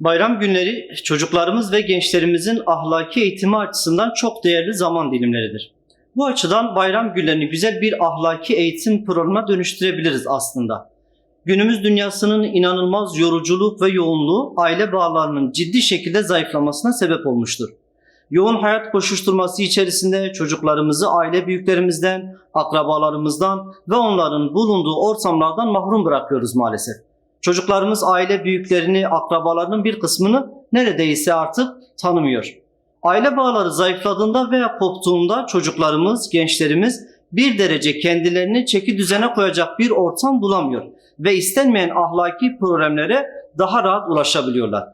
Bayram günleri çocuklarımız ve gençlerimizin ahlaki eğitimi açısından çok değerli zaman dilimleridir. Bu açıdan bayram günlerini güzel bir ahlaki eğitim programına dönüştürebiliriz aslında. Günümüz dünyasının inanılmaz yoruculuk ve yoğunluğu aile bağlarının ciddi şekilde zayıflamasına sebep olmuştur. Yoğun hayat koşuşturması içerisinde çocuklarımızı aile büyüklerimizden, akrabalarımızdan ve onların bulunduğu ortamlardan mahrum bırakıyoruz maalesef. Çocuklarımız aile büyüklerini, akrabalarının bir kısmını neredeyse artık tanımıyor. Aile bağları zayıfladığında veya koptuğunda çocuklarımız, gençlerimiz bir derece kendilerini çeki düzene koyacak bir ortam bulamıyor ve istenmeyen ahlaki problemlere daha rahat ulaşabiliyorlar.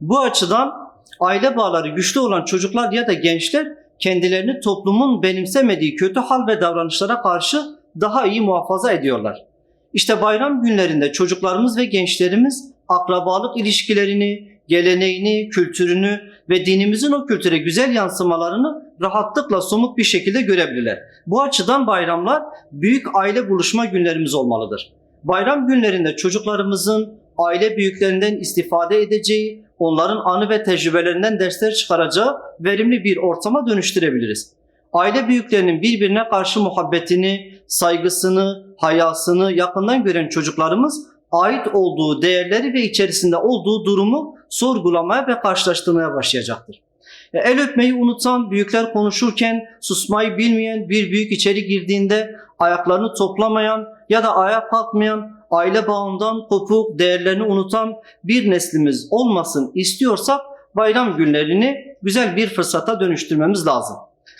Bu açıdan aile bağları güçlü olan çocuklar ya da gençler kendilerini toplumun benimsemediği kötü hal ve davranışlara karşı daha iyi muhafaza ediyorlar. İşte bayram günlerinde çocuklarımız ve gençlerimiz akrabalık ilişkilerini, geleneğini, kültürünü ve dinimizin o kültüre güzel yansımalarını rahatlıkla somut bir şekilde görebilirler. Bu açıdan bayramlar büyük aile buluşma günlerimiz olmalıdır. Bayram günlerinde çocuklarımızın aile büyüklerinden istifade edeceği, onların anı ve tecrübelerinden dersler çıkaracağı verimli bir ortama dönüştürebiliriz. Aile büyüklerinin birbirine karşı muhabbetini, saygısını, hayasını yakından gören çocuklarımız ait olduğu değerleri ve içerisinde olduğu durumu sorgulamaya ve karşılaştırmaya başlayacaktır. E, El öpmeyi unutan, büyükler konuşurken susmayı bilmeyen bir büyük içeri girdiğinde ayaklarını toplamayan ya da ayağa kalkmayan, aile bağından kopuk, değerlerini unutan bir neslimiz olmasın istiyorsak bayram günlerini güzel bir fırsata dönüştürmemiz lazım.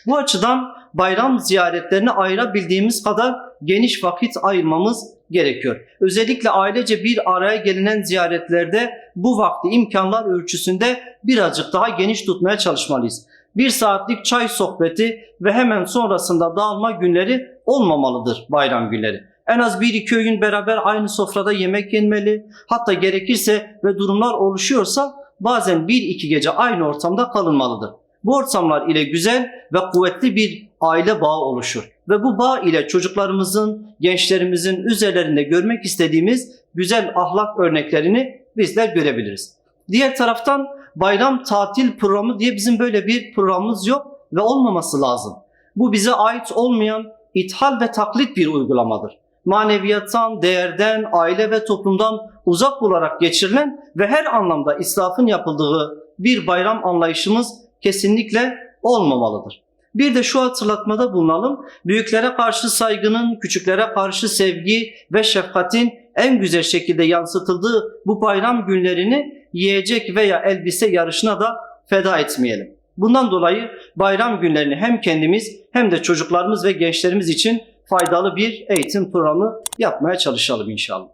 Bu açıdan bayram ziyaretlerine ayırabildiğimiz kadar geniş vakit ayırmamız gerekiyor. Özellikle ailece bir araya gelinen ziyaretlerde bu vakti imkanlar ölçüsünde birazcık daha geniş tutmaya çalışmalıyız. Bir saatlik çay sohbeti ve hemen sonrasında dağılma günleri olmamalıdır bayram günleri. En az bir iki öğün beraber aynı sofrada yemek yenmeli. Hatta gerekirse ve durumlar oluşuyorsa bazen bir iki gece aynı ortamda kalınmalıdır. Bu ortamlar ile güzel ve kuvvetli bir aile bağı oluşur. Ve bu bağ ile çocuklarımızın, gençlerimizin üzerlerinde görmek istediğimiz güzel ahlak örneklerini bizler görebiliriz. Diğer taraftan bayram tatil programı diye bizim böyle bir programımız yok ve olmaması lazım. Bu bize ait olmayan ithal ve taklit bir uygulamadır. Maneviyattan, değerden, aile ve toplumdan uzak olarak geçirilen ve her anlamda israfın yapıldığı bir bayram anlayışımız kesinlikle olmamalıdır. Bir de şu hatırlatmada bulunalım. Büyüklere karşı saygının, küçüklere karşı sevgi ve şefkatin en güzel şekilde yansıtıldığı bu bayram günlerini yiyecek veya elbise yarışına da feda etmeyelim. Bundan dolayı bayram günlerini hem kendimiz hem de çocuklarımız ve gençlerimiz için faydalı bir eğitim programı yapmaya çalışalım inşallah.